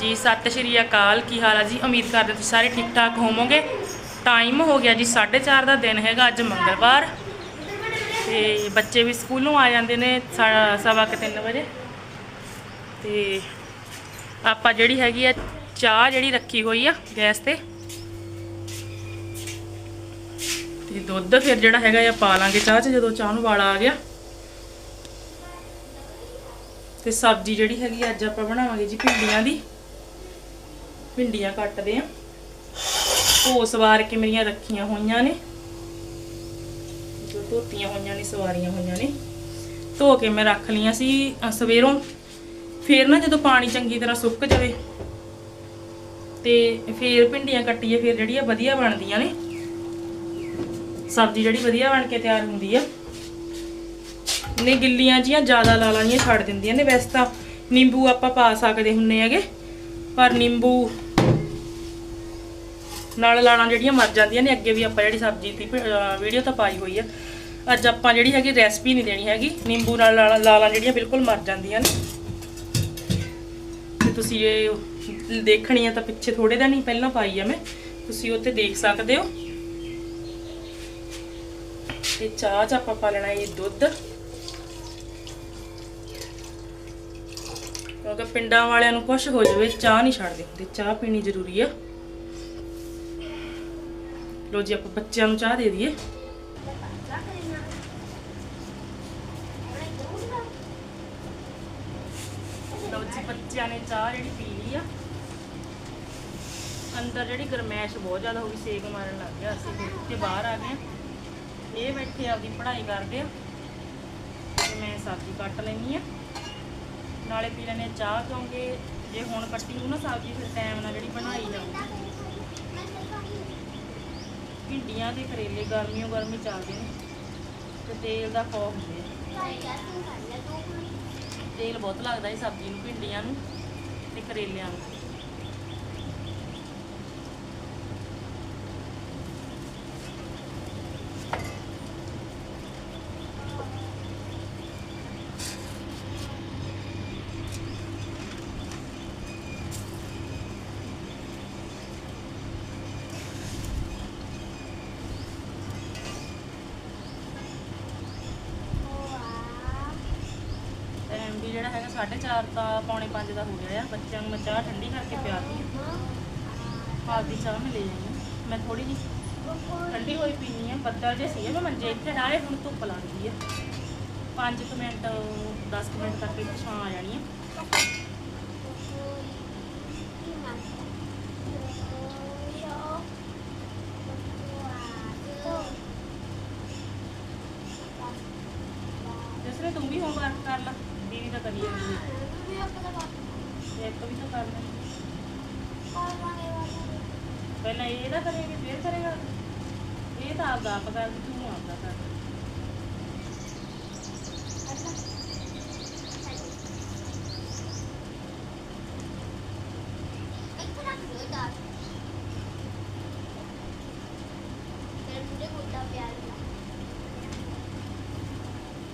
ਜੀ, ਸਤਿ ਸ਼੍ਰੀ ਅਕਾਲ। ਕੀ ਹਾਲ ਆ ਜੀ? ਉਮੀਦ ਕਰਦੇ ਤੁਸੀਂ ਸਾਰੇ ਠੀਕ ਠਾਕ ਹੋਵੋਗੇ। ਟਾਈਮ ਹੋ ਗਿਆ ਜੀ 4:30 ਦਾ ਦਿਨ ਹੈਗਾ ਅੱਜ ਮੰਗਲਵਾਰ। ਤੇ ਬੱਚੇ ਵੀ ਸਕੂਲੋਂ ਆ ਜਾਂਦੇ ਨੇ ਸਾ- ਸਵਾ ਕੁ ਤਿੰਨ ਵਜੇ। ਤੇ ਆਪਾਂ ਜਿਹੜੀ ਹੈਗੀ ਆ, ਚਾਹ ਜਿਹੜੀ ਰੱਖੀ ਹੋਈ ਆ ਗੈਸ ਤੇ। ਤੇ ਦੁੱਧ ਫਿਰ ਜਿਹੜਾ ਹੈਗਾ ਆ, ਪਾ ਲਾਂਗੇ ਚਾਹ 'ਚ ਜਦੋਂ ਚਾਹ ਨੂੰ ਵਾਲਾ ਆ ਗਿਆ। ਤੇ ਸਬਜ਼ੀ ਜਿਹੜੀ ਹੈਗੀ ਅੱਜ ਆਪਾਂ ਬਣਾਵਾਂਗੇ ਜੀ ਭਿੰਡੀਆਂ ਦੀ। ਭਿੰਡੀਆਂ ਕੱਟਦੇ ਆ। ਧੋ ਸਵਾਰ ਕੇ ਮੇਰੀਆਂ ਰੱਖੀਆਂ ਹੋਈਆਂ ਨੇ। ਜੋ ਧੋਤੀਆਂ ਹੋਈਆਂ ਨੇ, ਸਵਾਰੀਆਂ ਹੋਈਆਂ ਨੇ। ਧੋ ਕੇ ਮੈਂ ਰੱਖ ਲਈਆਂ ਸੀ ਸਵੇਰੋਂ। ਫੇਰ ਨਾ ਜਦੋਂ ਪਾਣੀ ਚੰਗੀ ਤਰ੍ਹਾਂ ਸੁੱਕ ਜਾਵੇ ਤੇ ਫੇਰ ਭਿੰਡੀਆਂ ਕੱਟੀਏ, ਫੇਰ ਆ ਵਧੀਆ ਬਣਦੀਆਂ ਨੇ। ਸਬਜ਼ੀ ਜਿਹੜੀ ਵਧੀਆ ਬਣ ਕੇ ਤਿਆਰ ਹੁੰਦੀ ਆ। ਨੇ ਗਿੱਲੀਆਂ ਜੀਆਂ ਜ਼ਿਆਦਾ ਲਾਲਾਂ ਜੀਆਂ ਛੱਡ ਦਿੰਦੀਆਂ ਨੇ। ਵੈਸੇ ਤਾਂ ਨਿੰਬੂ ਆਪਾਂ ਪਾ ਸਕਦੇ ਹੁੰਨੇ ਹੈਗੇ, ਪਰ ਨਿੰਬੂ ਨਾਲ ਲਾਲਾਂ ਜਿਹੜੀਆਂ ਮਰ ਜਾਂਦੀਆਂ ਨੇ, ਅੱਗੇ ਵੀ ਆਪਾਂ ਜਿਹੜੀ ਸਬਜ਼ੀ ਦੀ ਵੀਡੀਓ ਤਾਂ ਪਾਈ ਹੋਈ ਆ। ਅੱਜ ਆਪਾਂ ਜਿਹੜੀ ਹੈਗੀ ਰੈਸਪੀ ਨਹੀਂ ਦੇਣੀ ਹੈਗੀ। ਨਿੰਬੂ ਨਾਲ ਲਾਲਾਂ ਜਿਹੜੀਆਂ ਬਿਲਕੁਲ ਮਰ ਜਾਂਦੀਆਂ ਨੇ। ਤੇ ਤੁਸੀਂ ਇਹ ਦੇਖਣੀ ਆ ਤਾਂ ਪਿੱਛੇ ਥੋੜੇ ਦਿਨ ਹੀ ਪਹਿਲਾਂ ਪਾਈ ਆ ਮੈਂ। ਤੁਸੀਂ ਉੱਥੇ ਦੇਖ ਸਕਦੇ ਹੋ। ਤੇ ਚਾਹ ਚ ਆਪਾਂ ਪਾ ਲੈਣਾ ਇਹ ਦੁੱਧ। ਕਿਉਂਕਿ ਪਿੰਡਾਂ ਵਾਲਿਆਂ ਨੂੰ ਕੁਝ ਹੋ ਜਾਵੇ, ਚਾਹ ਨਹੀਂ ਛੱਡਦੇ। ਹੁੰਦੇ ਚਾਹ ਪੀਣੀ ਜ਼ਰੂਰੀ ਆ। ਲੋ ਜੀ, ਆਪਾਂ ਬੱਚਿਆਂ ਨੂੰ ਚਾਹ ਦੇ ਦਈਏ। ਲੋ ਜੀ, ਬੱਚਿਆਂ ਨੇ ਚਾਹ ਜਿਹੜੀ ਪੀ ਲਈ ਆ। ਅੰਦਰ ਜਿਹੜੀ ਗਰਮੈਸ਼ ਬਹੁਤ ਜ਼ਿਆਦਾ ਹੋ ਗਈ, ਸੇਕ ਮਾਰਨ ਲੱਗ ਗਿਆ ਅਸੀਂ। ਫਿਰ ਬਾਹਰ ਆ ਗਏ ਆ। ਇਹ ਬੈਠੇ ਆਪਦੀ ਪੜ੍ਹਾਈ ਕਰਦੇ ਆ। ਤੇ ਮੈਂ ਸਬਜ਼ੀ ਕੱਟ ਲੈਣੀ ਆ। ਨਾਲੇ ਪੀ ਲੈਣੇ ਚਾਹ ਕਿਉਂਕਿ ਜੇ ਹੁਣ ਕੱਟੀ ਨੂੰ ਨਾ ਸਬਜ਼ੀ, ਫਿਰ ਟਾਈਮ ਨਾਲ ਜਿਹੜੀ ਬਣਾਈ ਜਾਊਗੀ। ਭਿੰਡੀਆਂ ਤੇ ਕਰੇਲੇ ਗਰਮੀਓ ਗਰਮੀ ਚੱਲਦੇ ਨੇ ਤੇ ਤੇਲ ਦਾ ਖੌਫ ਹੁੰਦੇ ਤੇਲ ਬਹੁਤ ਲੱਗਦਾ ਇਹ ਸਬਜ਼ੀ ਨੂੰ ਭਿੰਡੀਆਂ ਨੂੰ ਤੇ ਕਰੇਲਿਆਂ ਨੂੰ ਟਾਈਮ ਵੀ ਜਿਹੜਾ ਹੈਗਾ 4:30 ਦਾ ਪੌਣੇ 5 ਦਾ ਹੋ ਗਿਆ ਆ। ਬੱਚਿਆਂ ਨੂੰ ਮੈਂ ਚਾਹ ਠੰਡੀ ਕਰਕੇ ਪਿਆਤੀ ਆਪਦੀ ਚਾਹ ਮੈਂ ਲੈ ਜਾਣੀ ਆ। ਮੈਂ ਥੋੜੀ ਜਿਹੀ ਠੰਡੀ ਹੋਈ ਪੀਣੀ ਆ ਬੱਦਲ ਜੇ ਸੀ ਮੈਂ ਮੰਜੇ ਇੱਥੇ ਡਾਲੇ ਹੁਣ ਧੁੱਪ ਲੱਗਦੀ ਆ। 5 ਮਿੰਟ 10 ਮਿੰਟ ਤੱਕ ਇੱਥੇ ਛਾਂ ਆ ਜਾਣੀ ਆ ਜਿਸ ਨੇ ਤੂੰ ਵੀ ਹੋਮਵਰਕ ਕਰ ਲਾ ਦੀਦੀ ਤਾਂ ਕਰੀ ਜਾਂਦੀ ਹੈ ਇੱਕ ਵੀ ਤਾਂ ਕਰ ਲੈ ਪਹਿਲਾਂ ਇਹਦਾ ਕਰੇਗੀ ਫਿਰ ਕਰੇਗਾ ਇਹ ਤਾਂ ਆਪਦਾ ਆਪ ਕਰ ਤੂੰ ਆਪਦਾ ਕਰ।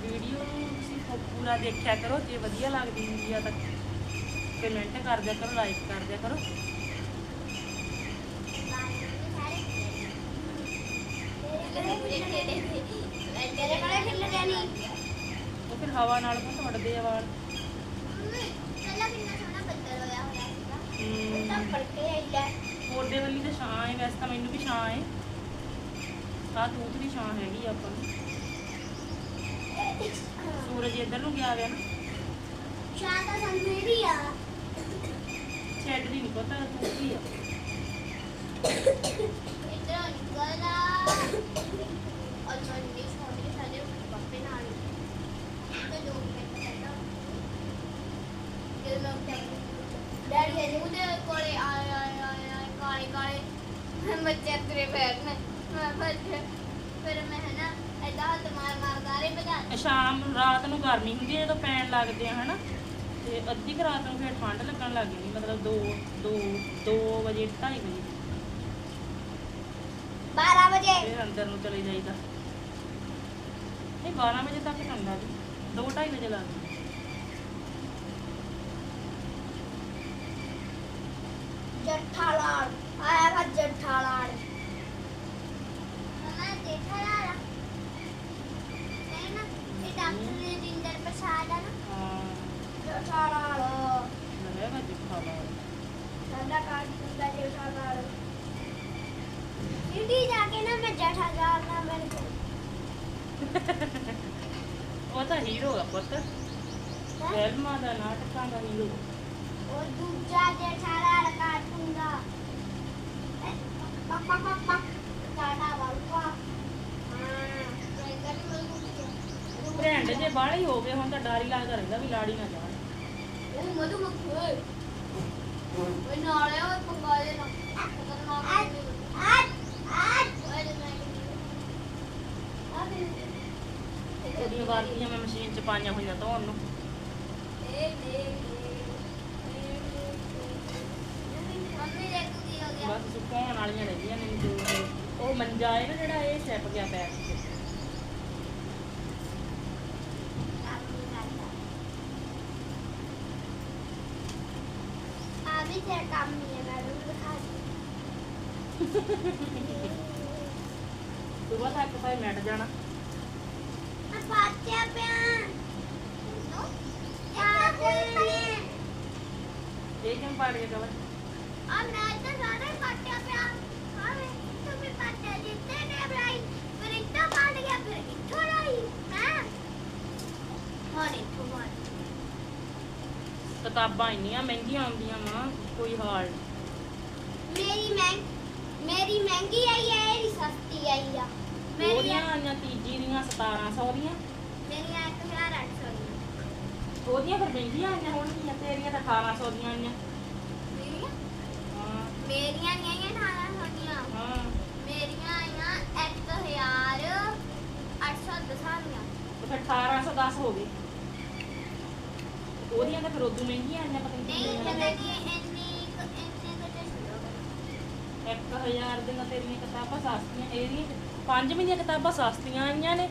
ਵੀਡੀਓ ਨੂੰ ਤੁਸੀਂ ਪੂਰਾ ਦੇਖਿਆ ਕਰੋ, ਜੇ ਵਧੀਆ ਲੱਗਦੀ ਹੁੰਦੀ ਆ ਤਾਂ ਕਮੈਂਟ ਕਰ ਦਿਆ ਕਰੋ ਲਾਈਕ ਕਰ ਦਿਆ ਕਰੋ। ਉਹ ਫਿਰ ਹਵਾ ਨਾਲ ਬਹੁਤ ਉੱਡਦੇ ਆ ਵਾਲ। ਕੋਡੇ ਵਾਲੀ ਤਾਂ ਛਾਂ ਹੈ ਵੈਸੇ ਤਾਂ ਮੈਨੂੰ ਵੀ ਛਾਂ ਹੈ ਆ ਤੂਤ ਦੀ ਛਾਂ ਹੈਗੀ ਆ ਆਪਾਂ ਨੂੰ। ਸੂਰਜ ਇੱਧਰ ਨੂੰ ਗਿਆ ਹੋਇਆ ਨਾ। ਛੱਡ ਦੀ ਨਹੀਂ ਪਤਾ ਤੂਤ ਹੀ ਆ। ਡੈਡੀ ਅਜੇ ਉਹਦੇ ਕੋਲੇ ਆਏ ਆਏ ਆਏ ਆਏ ਕਾਲੇ ਕਾਲੇ ਬੱਚੇ ਤੁਰੇ ਫਿਰਨੇ ਮੈਂ ਭੱਜ ਫਿਰ ਮੈਂ ਹੈ ਨਾ ਏਦਾਂ ਹੱਥ ਮਾਰ ਮਾਰ ਗਾਰੇ ਭਜਾ ਸ਼ਾਮ ਰਾਤ ਨੂੰ ਗਰਮੀ ਹੁੰਦੀ ਹੈ ਜਦੋਂ ਪੈਣ ਲੱਗਦੇ ਆ ਹਨਾ? ਤੇ ਅੱਧੀ ਕੁ ਰਾਤ ਨੂੰ ਫਿਰ ਠੰਡ ਲੱਗਣ ਲੱਗ ਜਾਂਦੀ ਮਤਲਬ 2 2 2 ਵਜੇ 2:30 ਵਜੇ। 12 ਵਜੇ। ਫਿਰ ਅੰਦਰ ਨੂੰ ਚਲੇ ਜਾਈਦਾ। ਨਹੀਂ 12 ਵਜੇ ਤੱਕ ਠੰਡਾ ਜੀ। 2:30 ਵਜੇ ਲੱਗਦਾ ਸਿੱਧੀ ਜਾ ਕੇ ਨਾ ਮੈਂ ਜਠਾ ਜਾਰ ਨਾ ਬਣ ਕੇ ਉਹ ਤਾਂ ਹੀਰੋ ਆ ਪੁੱਤ ਫਿਲਮਾਂ ਦਾ ਨਾਟਕਾਂ ਦਾ ਹੀਰੋ ਉਹ ਦੂਜਾ ਜਠਾਰਾ ਕਾਰਟੂਨ ਦਾ। ਪਾ ਪਾ ਪਾ ਪਾ ਟਾਟਾ ਮਲ ਭਰੈਂਡ ਜੇ ਬਾਹਲੇ ਹੋ ਗਏ ਹੁਣ ਤਾਂ ਡਰ ਹੀ ਲੱਗਦਾ ਰਹਿੰਦਾ ਵੀ ਲਾੜੀ ਨਾ ਜਾਣ। ਉਹ ਮਧੂ ਮੱਖੀ ਓਏ। ਓਏ ਨਾਲੇ ਓਏ ਪੰਗਾ ਦੇ ਨਾ। ਖਤਰਨਾਕ ਆ ਆ। ਓਏ ਲੈ ਉਹਦੀਆਂ ਵਾਰਦੀਆਂ ਮੈਂ ਮਸ਼ੀਨ 'ਚ ਪਾਈਆਂ ਹੋਈਆਂ ਧੋਣ ਨੂੰ। ਬਸ ਸੁਕਾਉਣ ਵਾਲੀਆਂ ਰਹਿੰਦੀਆਂ ਨੇ ਜੋ ਉਹ ਮੰਜਾ ਹੈ ਨਾ ਜਿਹੜਾ ਇਹ ਸਿਪ ਗਿਆ ਪੈਰ 'ਚ ਵੀ ਤੇਰਾ ਕੰਮ ਨਹੀਂ ਹੈ ਮੈਡਮ ਦਿਖਾ ਸੁਬਹ ਤੱਕ ਭਾਈ ਮਿਟ ਜਾਣਾ। ਆ ਪਾਚਿਆ ਪਿਆ। ਤੇ ਇਹ ਕਿਉਂ ਪਾੜ ਕੇ ਕਵਰ ਆ ਮੈਂ ਤਾਂ ਸਾਰੇ ਪਾਟਿਆ ਪਿਆ ਹਾਂ ਤੂੰ ਵੀ ਪਾਟਿਆ ਜਿੱਤੇ ਨੇ ਬਲਾਈ ਫਿਰ ਇੱਟਾ ਪਾੜ ਗਿਆ ਫਿਰ ਇੱਥੋਂ ਲਾਈ ਹਾਂ ਹਾਂ ਇੱਥੋਂ ਮਾਰ ਕਿਤਾਬਾਂ ਇੰਨੀਆਂ ਮਹਿੰਗੀਆਂ ਆਉਂਦੀਆਂ ਵਾ ਕੋਈ ਹਾਲ। ਮੇਰੀ ਮਹਿੰ ਮੇਰੀ ਮਹਿੰਗੀ ਆਈ ਹੈ ਇਹਦੀ ਸਸਤੀ ਆਈ ਆ ਮੇਰੀ ਉਹਦੀਆਂ ਆਈਆਂ ਤੀਜੀ ਦੀਆਂ 1700 ਦੀਆਂ ਮੇਰੀਆਂ 1800 ਦੀਆਂ ਉਹਦੀਆਂ ਫਿਰ ਮਹਿੰਗੀਆਂ ਆਈਆਂ ਹੋਣਗੀਆਂ ਤੇਰੀਆਂ ਤਾਂ 1800 ਦੀਆਂ ਆਈਆਂ। ਮੇਰੀਆਂ? ਹਾਂ। ਮੇਰੀਆਂ ਨਹੀਂ ਆਈਆਂ 1800 ਦੀਆਂ। ਹਾਂ। ਮੇਰੀਆਂ ਆਈਆਂ 1810 ਦੀਆਂ। ਤੇ ਫਿਰ 1810 ਹੋ ਗਏ। ਉਹਦੀਆਂ ਤਾਂ ਫਿਰ ਉਦੋਂ ਮਹਿੰਗੀਆਂ ਆਈਆਂ ਪਤਾ ਨਹੀਂ ਨਹੀਂ ਪਤਾ ਨਹੀਂ ਇੰਨੀ ਕੁ- ਇੰਨੀ ਕੁ ਤੇ ਛੱਡੋ। 1000 ਦੀਆਂ ਤੇਰੀਆਂ ਕਿਤਾਬਾਂ ਸਸਤੀਆਂ ਇਹਦੀਆਂ ਕਿਤਾਬਾਂ ਸਸਤੀਆਂ ਆਈਆਂ ਨੇ।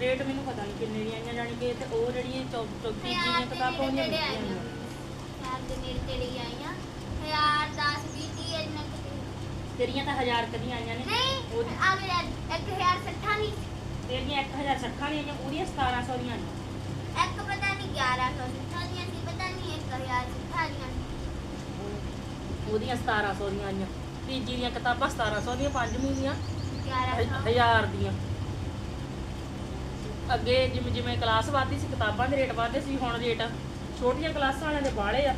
ਰੇਟ ਮੈਨੂੰ ਪਤਾ ਨਹੀਂ ਕਿੰਨੇ ਦੀਆਂ ਆਈਆਂ ਜਾਣੀ ਕਿ ਤੇ ਉਹ ਜਿਹੜੀਆਂ ਚੌ- ਚੌਥੀ ਦੀਆਂ ਹਜ਼ਾਰ ਦੇ ਕਿਤਾਬਾਂ ਆਈਆਂ। ਆਈਆਂ ਹਜ਼ਾਰ ਦੇ ਨੇੜੇ ਤੇੜੇ ਹੀ ਆਈਆਂ। ਹਜ਼ਾਰ 10 20 30 ਇੰਨਾ ਤੇ- ਤੇਰੀਆਂ ਤਾਂ 1000 ਕਦੀਆਂ ਆਈਆਂ ਨੇ। ਨਹੀਂ ਉਹਦੀ- ਆ ਗਿਆ 1060 ਨਹੀਂ ਤੇਰੀਆਂ 1060 ਦੀਆਂ ਆਈਆਂ ਉਹਦੀਆਂ 1700 ਦੀਆਂ ਆਈਆਂ। ਇੱਕ ਪਤਾ ਨਹੀਂ 1160 ਦੀਆਂ ਸੀ ਪਤਾ ਨਹੀਂ 1060 ਦੀਆਂ ਸੀ। ਉਹਦੀਆਂ 1700 ਦੀਆਂ ਆਈਆਂ। ਤੀਜੀ ਦੀਆਂ ਕਿਤਾਬਾਂ 1700 ਦੀਆਂ ਪੰਜਵੀਂ ਦੀਆਂ। 1100 1000 ਦੀਆਂ। ਅੱਗੇ ਜਿਵੇਂ ਜਿਵੇਂ ਕਲਾਸ ਵੱਧਦੀ ਸੀ ਕਿਤਾਬਾਂ ਦੇ ਰੇਟ ਵੱਧਦੇ ਸੀ ਹੁਣ ਰੇਟ ਛੋਟੀਆਂ ਕਲਾਸਾਂ ਵਾਲਿਆਂ ਦੇ ਬਾਹਲੇ ਆ।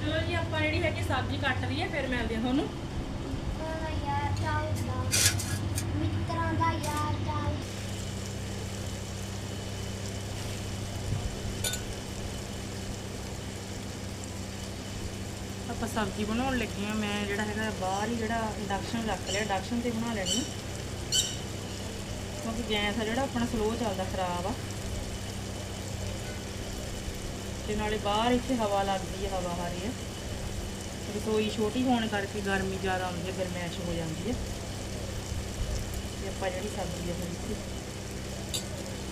ਚਲੋ ਜੀ ਆਪਾਂ ਜਿਹੜੀ ਹੈਗੀ ਸਬਜ਼ੀ ਕੱਟ ਲਈਏ ਫਿਰ ਮਿਲਦੇ ਆ ਤੁਹਾਨੂੰ ਤਰ੍ਹਾਂ ਯਾਰ ਚੱਲਦਾ ਮਿੱਤਰਾਂ ਦਾ ਯਾਰ ਚੱਲ ਆਪਾਂ ਸਬਜ਼ੀ ਬਣਾਉਣ ਲੱਗੀ ਆ ਮੈਂ, ਜਿਹੜਾ ਹੈਗਾ ਬਾਹਰ ਹੀ ਜਿਹੜਾ ਇੰਡਕਸ਼ਨ ਰੱਖ ਲਿਆ ਇੰਡਕਸ਼ਨ ਤੇ ਬਣਾ ਲੈਣੀ। ਕਿਉਂਕਿ ਗੈਸ ਆ ਜਿਹੜਾ, ਆਪਣਾ ਸਲੋ ਚੱਲਦਾ, ਖਰਾਬ ਆ। ਤੇ ਨਾਲੇ ਬਾਹਰ ਇੱਥੇ ਹਵਾ ਲੱਗਦੀ ਹੈ ਹਵਾ ਆ। ਰਹੀ ਹੈ ਰਸੋਈ ਛੋਟੀ ਹੋਣ ਕਰਕੇ ਗਰਮੀ ਜ਼ਿਆਦਾ ਆਉਂਦੀ ਹੈ ਗਰਮੈਸ਼ ਹੋ ਜਾਂਦੀ ਹੈ ਤੇ ਆਪਾਂ ਜਿਹੜੀ ਸਬਜ਼ੀ ਹੈ ਫਿਰ ਇੱਥੇ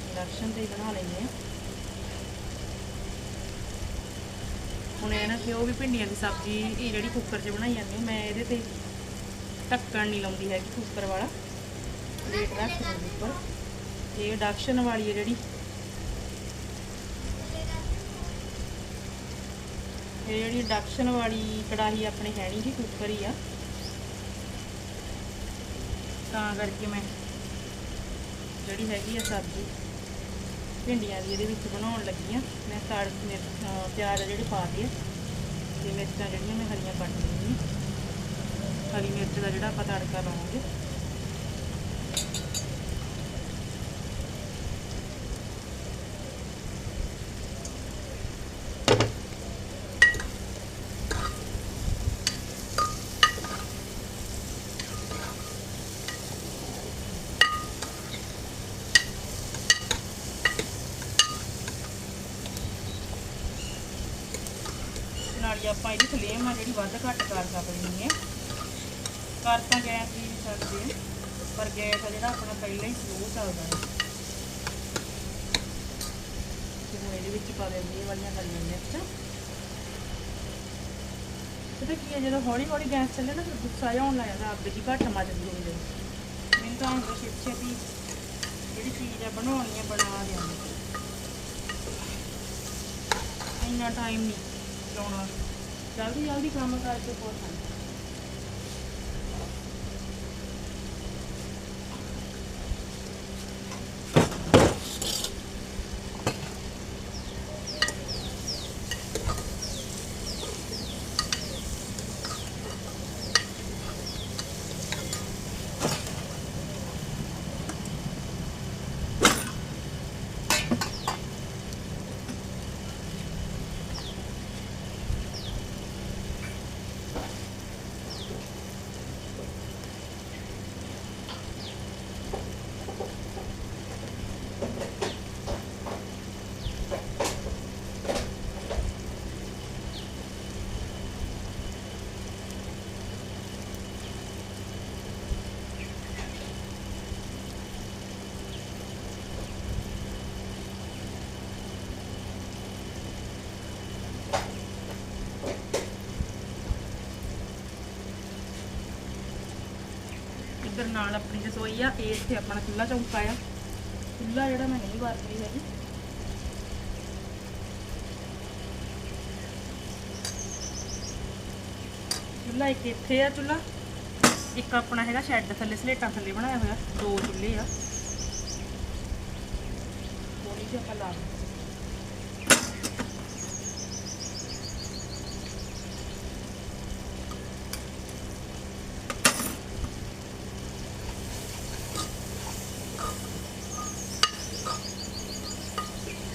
ਇੰਡਕਸ਼ਨ ਤੇ ਹੀ ਬਣਾ ਲੈਂਦੇ ਆ। ਹੁਣ ਨਾ ਕਿ ਉਹ ਵੀ ਭਿੰਡੀਆਂ ਦੀ ਸਬਜ਼ੀ, ਇਹ ਜਿਹੜੀ ਕੁੱਕਰ 'ਚ ਬਣਾਈ ਜਾਂਦੀ ਮੈਂ ਇਹਦੇ ਤੇ ਢੱਕਣ ਨਹੀਂ ਲਾਉਂਦੀ ਹੈਗੀ ਕੁੱਕਰ ਵਾਲਾ। ਰੇਟ ਰੱਖ ਦਿੰਦੀ ਉੱਪਰ। ਇਹ ਇੰਡਕਸ਼ਨ ਵਾਲੀ ਹੈ ਜਿਹੜੀ। ਇਹ ਜਿਹੜੀ ਇੰਡਕਸ਼ਨ ਵਾਲੀ ਕੜਾਹੀ ਆਪਣੇ ਹੈ ਨਹੀਂ ਜੀ ਕੁੱਕਰ ਹੀ ਆ। ਤਾਂ ਕਰਕੇ ਮੈਂ ਜਿਹੜੀ ਹੈਗੀ ਆ ਸਬਜ਼ੀ। ਭਿੰਡੀਆਂ ਦੀ ਇਹਦੇ ਵਿੱਚ ਬਣਾਉਣ ਲੱਗੀ ਆ ਮੈਂ ਤੜ ਮਿਰਚ ਪਿਆਜ਼ ਆ ਜਿਹੜੇ ਪਾ ਦਿੱਤੇ ਤੇ ਮਿਰਚਾਂ ਜਿਹੜੀਆਂ ਮੈਂ ਹਰੀਆਂ ਕੱਟ ਲਈਆਂ ਹਰੀ ਮਿਰਚ ਦਾ ਜਿਹੜਾ ਆਪਾਂ ਤੜਕਾ ਲਾਉਂਗੇ ਨਾਲ ਹੀ ਆਪਾਂ ਇਹਦੀ ਫਲੇਮ ਆ ਜਿਹੜੀ ਵੱਧ ਘੱਟ ਕਰ ਸਕਦੇ ਹਾਂ। ਕਰ ਤਾਂ ਗੈਸ ਵੀ ਸਕਦੇ ਹਾਂ, ਪਰ ਗੈਸ ਆ ਜਿਹੜਾ ਆਪਣਾ ਪਹਿਲਾਂ ਹੀ ਸਲੋ ਚੱਲਦਾ ਹੈ। ਤੇ ਹੁਣ ਇਹਦੇ ਵਿੱਚ ਪਾ ਦਿੰਦੇ ਇਹ ਵਾਲੀਆਂ ਹਰੀਆਂ ਮਿਰਚਾਂ ਪਤਾ ਕੀ ਹੈ, ਜਦੋਂ ਹੌਲੀ ਹੌਲੀ ਗੈਸ ਚੱਲੇ ਨਾ, ਫਿਰ ਗੁੱਸਾ ਜਿਹਾ ਆਉਣ ਲੱਗ ਜਾਂਦਾ, ਅੱਗ ਜੀ ਘੱਟ ਮੱਚਦੀ ਹੁੰਦੀ ਮੈਨੂੰ ਤਾਂ ਹੁੰਦਾ ਛੇਤੀ ਛੇਤੀ ਜਿਹੜੀ ਚੀਜ਼ ਆ ਬਣਾਉਣੀ ਆ, ਬਣਾ ਦਿਆਂਗੇ। ਇੰਨਾ ਟਾਈਮ ਨਹੀਂ ਲਾਉਣਾ ਜਲਦੀ ਜਲਦੀ ਕੰਮ ਕਰਕੇ ਹੋਰ ਨਾਲ ਆਪਣੀ ਰਸੋਈ ਆ, ਇਹ ਇੱਥੇ ਆਪਣਾ ਚੁੱਲ੍ਹਾ ਚੌਂਕਾ ਆ। ਚੁੱਲ੍ਹਾ ਜਿਹੜਾ ਮੈਂ ਨਹੀਂ ਵਰਤਦੀ ਹੈਗੀ। ਚੁੱਲ੍ਹਾ ਇੱਕ ਇੱਥੇ ਆ ਚੁੱਲ੍ਹਾ, ਇੱਕ ਆਪਣਾ ਹੈਗਾ ਸ਼ੈੱਡ ਥੱਲੇ, ਸਲੇਟਾਂ ਥੱਲੇ ਬਣਾਇਆ ਹੋਇਆ, ਦੋ ਚੁੱਲ੍ਹੇ ਆ। ਥੋੜੀ ਜਿਹੀ ਆਪਾਂ ਲਾ ਦਿੰਦੇ।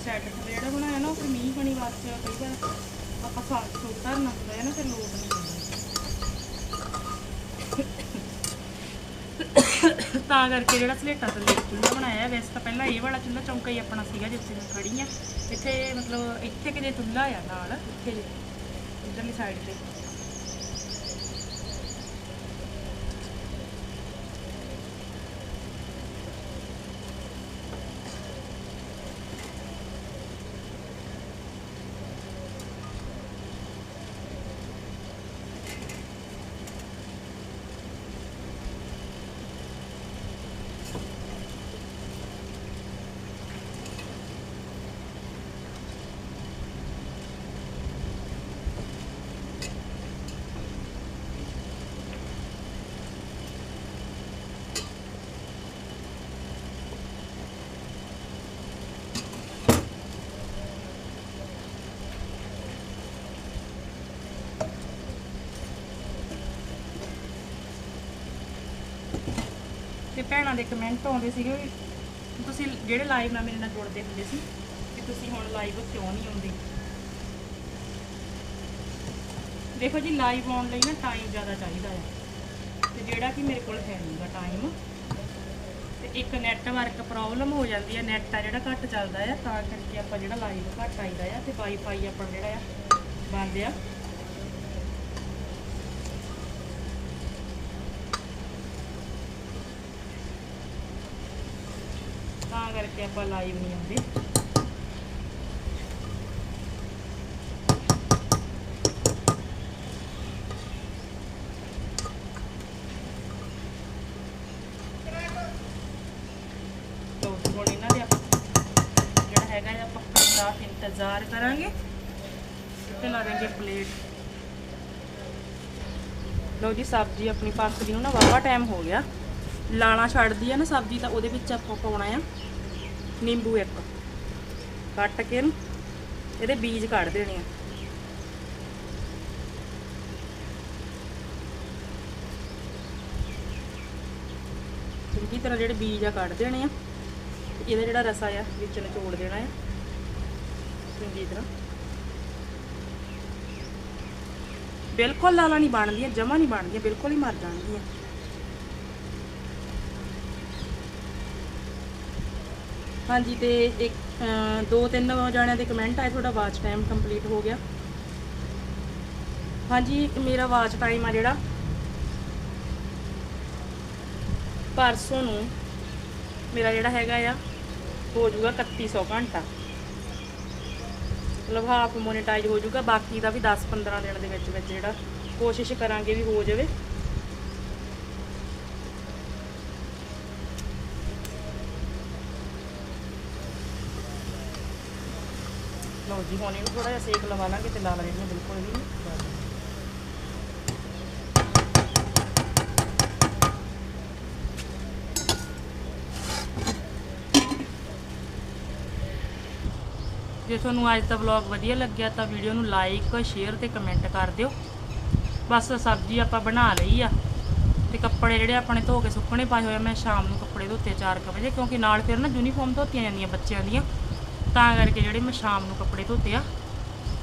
ਸੈੱਟ ਥੱਲੇ ਜਿਹੜਾ ਬਣਾਇਆ ਨਾ ਉਹ ਫਿਰ ਮੀਂਹ ਕਈ ਵਾਰ ਆਪਾਂ ਸਾਗ ਸੁੱਕ ਧਰਨਾ ਹੁੰਦਾ ਹੈ ਨਾ, ਫਿਰ ਲੋਟ ਨਹੀਂ ਪੈਂਦਾ ਤਾਂ ਕਰਕੇ ਜਿਹੜਾ ਸਲੇਟਾ ਥੱਲੇ ਚੁੱਲ੍ਹਾ ਬਣਾਇਆ, ਵੈਸੇ ਤਾਂ ਪਹਿਲਾਂ ਇਹ ਵਾਲਾ ਚੁੱਲ੍ਹਾ ਚੌਂਕਾ ਹੀ ਆਪਣਾ ਸੀਗਾ ਜਿੱਥੇ ਮੈਂ ਖੜੀ ਆ ਇੱਥੇ ਮਤਲਬ ਇੱਥੇ ਕਿਤੇ ਚੁੱਲ੍ਹਾ ਆ ਨਾਲ, ਇੱਥੇ ਜੇ ਸਾਈਡ ਤੇ। ਤੇ ਭੈਣਾਂ ਦੇ ਕਮੈਂਟ ਆਉਂਦੇ ਸੀਗੇ ਵੀ ਤੁਸੀਂ ਜਿਹੜੇ ਲਾਈਵ ਨਾਲ ਮੇਰੇ ਨਾਲ ਜੁੜਦੇ ਹੁੰਦੇ ਸੀ ਕਿ ਤੁਸੀਂ ਹੁਣ ਲਾਈਵ ਕਿਉਂ ਨਹੀਂ ਆਉਂਦੇ? ਦੇਖੋ ਜੀ ਲਾਈਵ ਆਉਣ ਲਈ ਨਾ ਟਾਈਮ ਜ਼ਿਆਦਾ ਚਾਹੀਦਾ ਹੈ ਤੇ ਜਿਹੜਾ ਕਿ ਮੇਰੇ ਕੋਲ ਹੈ ਨਹੀਂਗਾ ਟਾਈਮ ਤੇ ਇੱਕ ਨੈਟਵਰਕ ਪ੍ਰੋਬਲਮ ਹੋ ਜਾਂਦੀ ਹੈ ਨੈਟ ਆ ਜਿਹੜਾ ਘੱਟ ਚੱਲਦਾ ਆ, ਤਾਂ ਕਰਕੇ ਆਪਾਂ ਜਿਹੜਾ ਲਾਈਵ ਘੱਟ ਆਈਦਾ ਆ, ਤੇ ਵਾਈਫਾਈ ਆਪਾਂ ਜਿਹੜਾ ਆ ਬੰਦ ਆ। ਤਾਂ ਕਰਕੇ ਆਪਾਂ ਲਾਈਵ ਨਹੀਂ ਆਉਂਦੇ। ਤੋ ਹੁਣ ਇਹਨਾਂ ਦੇ ਆਪਾਂ ਜਿਹੜਾ ਹੈਗਾ ਆ ਪੱਕਣ ਦਾ ਇੰਤਜ਼ਾਰ ਕਰਾਂਗੇ। ਤੇ ਲਾ ਦੇਂਗੇ ਪਲੇਟ ਲਓ ਜੀ, ਸਬਜ਼ੀ ਆਪਣੀ ਪੱਕਦੀ ਨੂੰ ਨਾ ਵਾਵਾ ਟਾਈਮ ਹੋ ਗਿਆ। ਲਾਣਾ ਛੱਡਦੀ ਆ ਨਾ ਸਬਜ਼ੀ, ਤਾਂ ਉਹਦੇ ਵਿੱਚ ਆਪਾਂ ਪਾਉਣਾ ਆ। ਨਿੰਬੂ ਇੱਕ। ਕੱਟ ਕੇ ਇਹਨੂੰ ਇਹਦੇ ਬੀਜ ਕੱਢ ਦੇਣੇ ਆ। ਚੰਗੀ ਤਰ੍ਹਾਂ ਜਿਹੜੇ ਬੀਜ ਆ ਕੱਢ ਦੇਣੇ ਆ। ਇਹਦਾ ਜਿਹੜਾ ਰਸਾ ਆ, ਵਿੱਚ ਨਿਚੋੜ ਦੇਣਾ ਆ। ਚੰਗੀ ਤਰ੍ਹਾਂ। ਬਿਲਕੁਲ ਲਾਲਾ ਨਹੀਂ ਬਣਦੀਆਂ, ਜਮਾ ਨਹੀਂ ਬਣਦੀਆਂ, ਬਿਲਕੁਲ ਹੀ ਮਰ ਜਾਣਗੀਆਂ। ਹਾਂਜੀ ਤੇ ਇੱਕ ਅਹ, ਦੋ ਤਿੰਨ ਜਾਣਿਆਂ ਦੇ ਕਮੈਂਟ ਆਏ ਤੁਹਾਡਾ ਵਾਚ ਟਾਈਮ ਕੰਪਲੀਟ ਹੋ ਗਿਆ। ਹਾਂਜੀ ਮੇਰਾ ਵਾਚ ਟਾਈਮ ਆ ਜਿਹੜਾ। ਪਰਸੋਂ ਨੂੰ ਮੇਰਾ ਜਿਹੜਾ ਹੈਗਾ ਆ ਹੋ ਜਾਊਗਾ 3100 ਘੰਟਾ। ਮਤਲਬ ਹਾਫ ਮੋਨੇਟਾਈਜ਼ ਹੋ ਜਾਊਗਾ ਬਾਕੀ ਦਾ ਵੀ 10-15 ਦਿਨ ਦੇ ਵਿੱਚ ਵਿੱਚ ਜਿਹੜਾ ਕੋਸ਼ਿਸ਼ ਕਰਾਂਗੇ ਵੀ ਹੋ ਜਾਵੇ। ਲਓ ਜੀ, ਹੁਣ ਇਹਨੂੰ ਥੋੜਾ ਜਿਹਾ ਸੇਕ ਲਵਾ ਲਾਂਗੇ ਤੇ ਲਾਲ ਰੇੜੀਆਂ ਬਿਲਕੁਲ ਵੀ। ਜੇ ਤੁਹਾਨੂੰ ਅੱਜ ਦਾ ਵਲੌਗ ਵਧੀਆ ਲੱਗਿਆ ਤਾਂ ਵੀਡੀਓ ਨੂੰ ਲਾਈਕ ਸ਼ੇਅਰ ਤੇ ਕਮੈਂਟ ਕਰ ਦਿਓ। ਬਸ ਸਬਜ਼ੀ ਆਪਾਂ ਬਣਾ ਲਈ ਆ ਤੇ ਕੱਪੜੇ ਜਿਹੜੇ ਆਪਣੇ ਧੋ ਕੇ ਸੁੱਕਣੇ ਪਾਏ ਹੋਏ ਆ, ਮੈਂ ਸ਼ਾਮ ਨੂੰ ਕੱਪੜੇ ਧੋਤੇ 4:00 ਵਜੇ, ਕਿਉਂਕਿ ਨਾਲ ਫਿਰ ਨਾ ਯੂਨੀਫਾਰਮ ਧੋਤੀਆਂ ਜਾਂਦੀਆਂ ਬੱਚਿਆਂ ਦੀਆਂ। ਤਾਂ ਕਰਕੇ ਜਿਹੜੇ ਮੈਂ ਸ਼ਾਮ ਨੂੰ ਕੱਪੜੇ ਧੋਤੇ ਆ,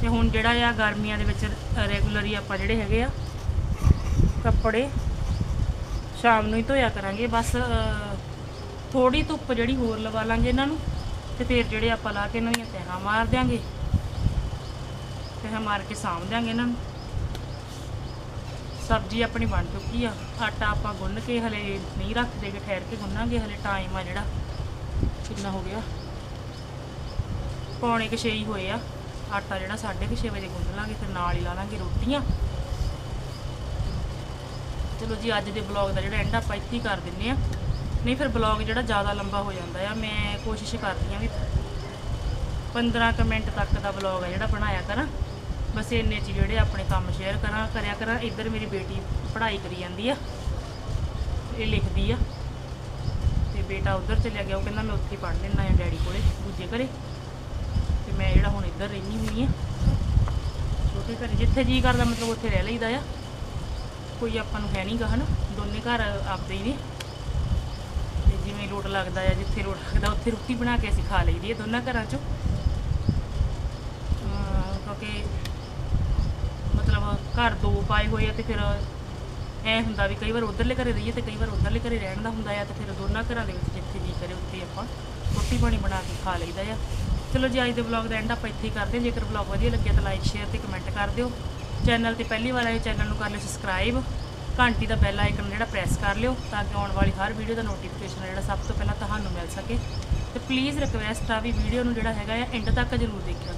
ਤੇ ਹੁਣ ਜਿਹੜਾ ਆ ਗਰਮੀਆਂ ਦੇ ਵਿੱਚ ਰੈਗੂਲਰ ਹੀ ਆਪਾਂ ਜਿਹੜੇ ਹੈਗੇ ਆ, ਕੱਪੜੇ ਸ਼ਾਮ ਨੂੰ ਹੀ ਧੋਇਆ ਕਰਾਂਗੇ। ਬਸ ਥੋੜੀ ਧੁੱਪ ਜਿਹੜੀ ਹੋਰ ਲਵਾ ਲਾਂਗੇ ਇਹਨਾਂ ਨੂੰ, ਤੇ ਫਿਰ ਜਿਹੜੇ ਆਪਾਂ ਲਾ ਕੇ ਇਹਨਾਂ ਦੀਆਂ ਤਹਿਾਂ ਮਾਰ ਦਿਆਂਗੇ। ਤੈਹਾਂ ਮਾਰ ਕੇ ਸਾਂਭ ਦਿਆਂਗੇ ਇਹਨਾਂ ਨੂੰ। ਸਬਜ਼ੀ ਆਪਣੀ ਬਣ ਚੁੱਕੀ ਆ। ਆਟਾ ਆਪਾਂ ਗੁੰਨ ਕੇ ਹਲੇ ਨਹੀਂ ਰੱਖਦੇ ਕਿ ਠਹਿਰ ਕੇ ਗੁੰਨਾਂਗੇ, ਹਲੇ ਟਾਈਮ ਆ ਜਿਹੜਾ। ਕਿੰਨਾ ਹੋ ਗਿਆ? ਪੌਣੇ ਕੁ ਹੀ ਹੋਏ ਆ। ਆਟਾ ਜਿਹੜਾ 6:30 ਵਜੇ ਗੁੰਨ ਲਾਂਗੇ, ਫਿਰ ਨਾਲ ਹੀ ਲਾ ਲਾਂਗੇ ਰੋਟੀਆਂ। ਚਲੋ ਜੀ, ਅੱਜ ਦੇ ਬਲੌਗ ਦਾ ਜਿਹੜਾ ਐਂਡ ਆਪਾਂ ਇੱਥੇ ਹੀ ਕਰ ਦਿੰਨੇ ਆ। ਨਹੀਂ, ਫਿਰ ਬਲੌਗ ਜਿਹੜਾ ਜ਼ਿਆਦਾ ਲੰਬਾ ਹੋ ਜਾਂਦਾ ਆ। ਮੈਂ ਕੋਸ਼ਿਸ਼ ਕਰਦੀ ਆ ਵੀ 15 ਕੁ ਮਿੰਟ ਤੱਕ ਦਾ ਬਲੌਗ ਆ ਜਿਹੜਾ ਬਣਾਇਆ ਕਰਾਂ। ਬਸ ਇੰਨੇ ਚ ਜਿਹੜੇ ਆਪਣੇ ਕੰਮ ਸ਼ੇਅਰ ਕਰਾਂ, ਕਰਿਆ ਕਰਾਂ। ਇੱਧਰ ਮੇਰੀ ਬੇਟੀ ਪੜ੍ਹਾਈ ਕਰੀ ਜਾਂਦੀ ਆ। ਇਹ ਲਿਖਦੀ ਆ। ਤੇ ਬੇਟਾ ਉਧਰ ਚਲਿਆ ਗਿਆ। ਉਹ ਕਹਿੰਦਾ, ਮੈਂ ਉੱਥੇ ਪੜ੍ਹ ਲੈਣਾ ਆ ਡੈਡੀ ਕੋਲੇ, ਦੂਜੇ ਘਰੇ। ਤੇ ਮੈਂ ਜਿਹੜਾ ਹੁਣ ਇੱਧਰ ਰਹਿਣੀ ਹੋਈ ਆ ਛੋਟੇ ਘਰ ਜਿੱਥੇ ਜੀ ਕਰਦਾ ਮਤਲਬ ਉੱਥੇ ਰਹਿ ਲਈਦਾ ਆ। ਕੋਈ ਆਪਾਂ ਨੂੰ ਹੈ ਨਹੀਂ ਗਾ ਹਨਾ, ਦੋਨੇ ਘਰ ਆਪਦੇ ਹੀ ਨੇ। ਤੇ ਜਿਵੇਂ ਲੋਟ ਲੱਗਦਾ ਆ, ਜਿੱਥੇ ਲੋਟ ਲੱਗਦਾ ਉੱਥੇ ਰੋਟੀ ਬਣਾ ਕੇ ਅਸੀਂ ਖਾ ਲਈਦੀ ਆ ਦੋਨਾਂ ਘਰਾਂ 'ਚੋਂ। ਕਿਉਂਕਿ ਮਤਲਬ ਘਰ ਦੋ ਪਾਏ ਹੋਏ ਆ ਤੇ ਫਿਰ ਐ ਹੁੰਦਾ ਵੀ ਕਈ ਵਾਰ ਉਧਰਲੇ ਘਰੇ ਰਹੀਏ ਤੇ ਕਈ ਵਾਰ ਉਧਰਲੇ ਘਰੇ ਰਹਿਣ ਦਾ ਹੁੰਦਾ ਆ ਤੇ ਫਿਰ ਦੋਨਾਂ ਘਰਾਂ ਦੇ ਵਿੱਚ ਜਿੱਥੇ ਜੀ ਕਰੇ ਉੱਥੇ ਆਪਾਂ ਰੋਟੀ ਪਾਣੀ ਬਣਾ ਕੇ ਖਾ ਲਈਦਾ ਆ। ਚਲੋ ਜੀ, ਅੱਜ ਦੇ ਵਲੌਗ ਦਾ ਐਂਡ ਆਪਾਂ ਇੱਥੇ ਹੀ ਕਰਦੇ ਹਾਂ। ਜੇਕਰ ਵਲੌਗ ਵਧੀਆ ਲੱਗਿਆ ਤਾਂ ਲਾਈਕ ਸ਼ੇਅਰ ਤੇ ਕਮੈਂਟ ਕਰ ਦਿਓ। ਚੈਨਲ ਤੇ ਪਹਿਲੀ ਵਾਰ ਆਏ ਚੈਨਲ ਨੂੰ ਕਰ ਲਿਓ ਸਬਸਕ੍ਰਾਈਬ ਘੰਟੀ ਦਾ ਬੈਲ ਆਈਕਨ ਜਿਹੜਾ ਪ੍ਰੈਸ ਕਰ ਲਿਓ, ਤਾਂ ਕਿ ਆਉਣ ਵਾਲੀ ਹਰ ਵੀਡੀਓ ਦਾ ਨੋਟੀਫਿਕੇਸ਼ਨ ਜਿਹੜਾ ਸਭ ਤੋਂ ਪਹਿਲਾਂ ਤੁਹਾਨੂੰ ਮਿਲ ਸਕੇ। ਤੇ ਪਲੀਜ਼ ਰਿਕਵੈਸਟ ਆ ਵੀ ਵੀਡੀਓ ਨੂੰ ਜਿਹੜਾ ਹੈਗਾ ਆ ਐਂਡ ਤੱਕ ਜ਼ਰੂਰ ਦੇਖਿਆ